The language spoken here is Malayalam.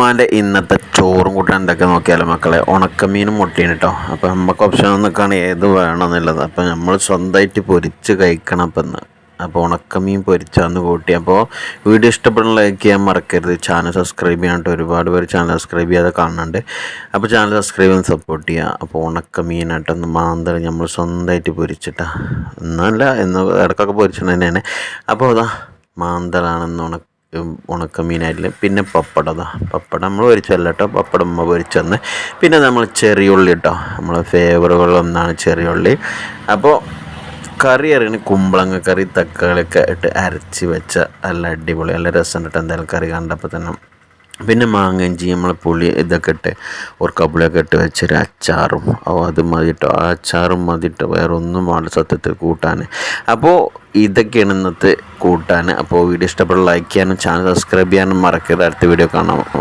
ഉമ്മാന്റെ ഇന്നത്തെ ചോറും കൂട്ടാൻ എന്തൊക്കെ നോക്കിയാലും മക്കളെ ഉണക്കമീനും മുട്ടീന് കേട്ടോ അപ്പോൾ നമുക്ക് ഓപ്ഷൻ നിൽക്കുകയാണ് ഏത് വേണമെന്നുള്ളത്. അപ്പോൾ നമ്മൾ സ്വന്തമായിട്ട് പൊരിച്ച് കഴിക്കണം അപ്പം ഇന്ന് അപ്പോൾ ഉണക്കമീൻ പൊരിച്ചാന്ന് കൂട്ടി. അപ്പോൾ വീഡിയോ ഇഷ്ടപ്പെടുന്ന ലൈക്ക് ചെയ്യാൻ മറക്കരുത്. ചാനൽ സബ്സ്ക്രൈബ് ചെയ്യാനായിട്ട് ഒരുപാട് പേര് ചാനൽ സബ്സ്ക്രൈബ് ചെയ്യാതെ കാണുന്നുണ്ട് അപ്പോൾ ചാനൽ സബ്സ്ക്രൈബ് ചെയ്ത് സപ്പോർട്ട് ചെയ്യുക അപ്പോൾ ഉണക്കമീനായിട്ടൊന്ന് മാന്തൽ നമ്മൾ സ്വന്തമായിട്ട് പൊരിച്ചിട്ടാ. എന്നല്ല എന്ന് ഇടക്കൊക്കെ പൊരിച്ചിട്ട് തന്നെയാണ് അപ്പോൾ അതാ മാന്തലാണെന്ന് ഉണക്ക ഉണക്കമീനായിട്ടില്ല പിന്നെ പപ്പടം അതാ പപ്പടം നമ്മൾ പൊരിച്ചല്ല കേട്ടോ. പപ്പടം ഉമ്മ പൊരിച്ചെന്ന്. പിന്നെ നമ്മൾ ചെറിയുള്ളി കേട്ടോ. നമ്മളെ ഫേവറുകളിൽ ഒന്നാണ് ചെറിയുള്ളി. അപ്പോൾ കറി അറിയണ കുമ്പളങ്ങ കറി തക്കാളിയൊക്കെ ഇട്ട് അരച്ച് വെച്ച നല്ല അടിപൊളി നല്ല രസം ഇട്ട് എന്തായാലും കറി കണ്ടപ്പോൾ തന്നെ. പിന്നെ മാങ്ങഞ്ചി നമ്മൾ പുളി ഇതൊക്കെ ഇട്ട് ഉറക്കപ്പുളിയൊക്കെ ഇട്ട് വെച്ചൊരു അച്ചാറും. ഓ അത് മതി കേട്ടോ. ആ അച്ചാറും മതി കേട്ടോ. വേറെ ഒന്നും വേണ്ട സത്യത്തിൽ കൂട്ടാൻ. അപ്പോൾ ഇതൊക്കെയാണ് ഇന്നത്തെ കൂട്ടാൻ. അപ്പോൾ വീഡിയോ ഇഷ്ടപ്പെട്ട ലൈക്ക് ചെയ്യാനും ചാനൽ സബ്സ്ക്രൈബ് ചെയ്യാനും മറക്കരുത്. അടുത്ത വീഡിയോ കാണാം.